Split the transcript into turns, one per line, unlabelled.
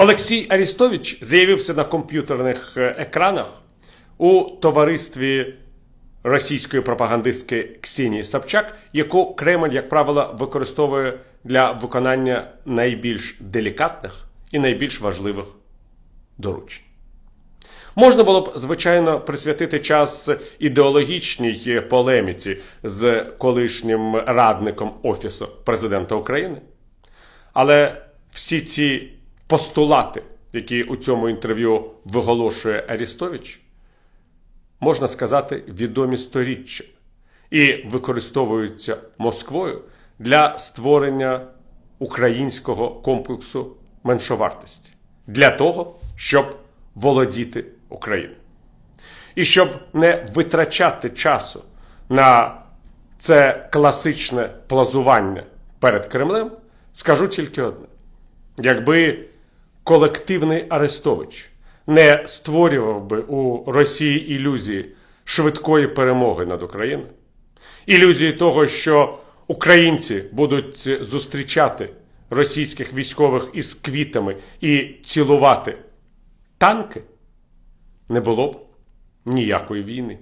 Олексій Арістович з'явився на комп'ютерних е, екранах у товаристві російської пропагандистки Ксенії Собчак, яку Кремль, як правило, використовує для виконання найбільш делікатних і найбільш важливих доручень. Можна було б, звичайно, присвятити час ідеологічній полеміці з колишнім радником Офісу президента України. Але всі ці постулати, які у цьому інтерв'ю виголошує Арістович, можна сказати, відомі сторіччя і використовуються Москвою для створення українського комплексу меншовартості для того, щоб володіти Україною. І щоб не витрачати часу на це класичне плазування перед Кремлем, скажу тільки одне: якби колективний Арестович не створював би у Росії ілюзії швидкої перемоги над Україною, ілюзії того, що українці будуть зустрічати російських військових із квітами і цілувати танки, не було б ніякої війни.